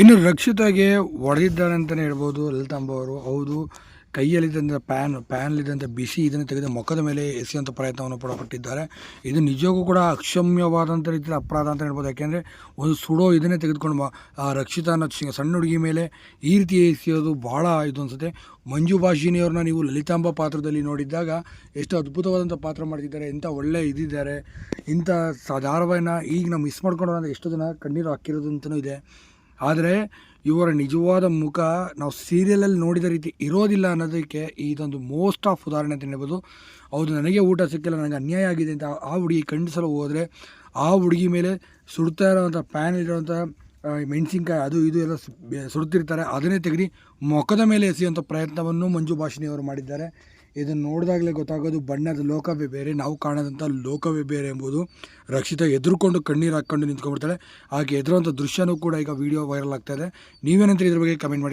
ಇನ್ನು ರಕ್ಷಿತಾಗೆ ಒಡೆದಿದ್ದಾರೆ ಅಂತಲೇ ಹೇಳ್ಬೋದು ಲಲಿತಾಂಬ ಅವರು ಹೌದು ಕೈಯಲ್ಲಿದ್ದಂಥ ಪ್ಯಾನ್ ಪ್ಯಾನಲ್ಲಿದ್ದಂಥ ಬಿಸಿ ಇದನ್ನು ತೆಗೆದು ಮುಖದ ಮೇಲೆ ಎಸೆಯುವಂಥ ಪ್ರಯತ್ನವನ್ನು ಕೂಡ ಪಟ್ಟಿದ್ದಾರೆ. ಇದು ನಿಜಕ್ಕೂ ಕೂಡ ಅಕ್ಷಮ್ಯವಾದಂಥ ರೀತಿಯ ಅಪರಾಧ ಅಂತ ಹೇಳ್ಬೋದು. ಯಾಕೆಂದರೆ ಒಂದು ಸುಡೋ ಇದನ್ನೇ ತೆಗೆದುಕೊಂಡು ಆ ರಕ್ಷಿತಾ ಅನ್ನೋ ಸಣ್ಣ ಹುಡುಗಿ ಮೇಲೆ ಈ ರೀತಿ ಎಸೆಯೋದು ಭಾಳ ಇದು ಅನಿಸುತ್ತೆ. ಮಂಜು ಭಾಷಿನಿಯವ್ರನ್ನ ನೀವು ಲಲಿತಾಂಬ ಪಾತ್ರದಲ್ಲಿ ನೋಡಿದ್ದಾಗ ಎಷ್ಟು ಅದ್ಭುತವಾದಂಥ ಪಾತ್ರ ಮಾಡ್ತಿದ್ದಾರೆ ಎಂಥ ಒಳ್ಳೆ ಇದಿದ್ದಾರೆ ಇಂಥ ಸಾಧಾರವನ್ನು ಈಗ ನಾವು ಮಿಸ್ ಮಾಡ್ಕೊಂಡು ಎಷ್ಟು ಜನ ಕಣ್ಣೀರು ಹಾಕಿರೋದು ಅಂತಲೂ ಇದೆ. ಆದರೆ ಇವರ ನಿಜವಾದ ಮುಖ ನಾವು ಸೀರಿಯಲಲ್ಲಿ ನೋಡಿದ ರೀತಿ ಇರೋದಿಲ್ಲ ಅನ್ನೋದಕ್ಕೆ ಇದೊಂದು ಮೋಸ್ಟ್ ಆಫ್ ಉದಾಹರಣೆ ಅಂತ ಹೇಳ್ಬೋದು. ಹೌದು, ನನಗೆ ಊಟ ಸಿಕ್ಕಿಲ್ಲ, ನನಗೆ ಅನ್ಯಾಯ ಆಗಿದೆ ಅಂತ ಆ ಹುಡುಗಿ ಖಂಡಿಸಲು ಹೋದರೆ ಆ ಹುಡುಗಿ ಮೇಲೆ ಸುಡ್ತಾ ಇರೋವಂಥ ಪ್ಯಾನ್ ಇರೋವಂಥ ಮೆಣಸಿನ್ಕಾಯಿ ಅದು ಇದು ಎಲ್ಲ ಸುಡುತ್ತಿರ್ತಾರೆ ಅದನ್ನೇ ತೆಗೆದು ಮುಖದ ಮೇಲೆ ಎಸೆಯುವಂಥ ಪ್ರಯತ್ನವನ್ನು ಮಂಜು ಭಾಷಿನಿಯವರು ಮಾಡಿದ್ದಾರೆ. ಇದನ್ನು ನೋಡಿದಾಗಲೇ ಗೊತ್ತಾಗೋದು ಬಣ್ಣದ ಲೋಕವೇ ಬೇರೆ, ನಾವು ಕಾಣದಂಥ ಲೋಕವೇ ಬೇರೆ ಎಂಬುದು ರಕ್ಷಿತ ಎದುರುಕೊಂಡು ಕಣ್ಣೀರು ಹಾಕ್ಕೊಂಡು ನಿಂತ್ಕೊಂಡ್ಬಿಡ್ತಾಳೆ. ಹಾಗೆ ಎದುರುವಂಥ ದೃಶ್ಯನೂ ಕೂಡ ಈಗ ವಿಡಿಯೋ ವೈರಲ್ ಆಗ್ತಾ ಇದೆ. ನೀವೇನಂತ ಇದ್ರ ಬಗ್ಗೆ ಕಮೆಂಟ್ ಮಾಡಿ.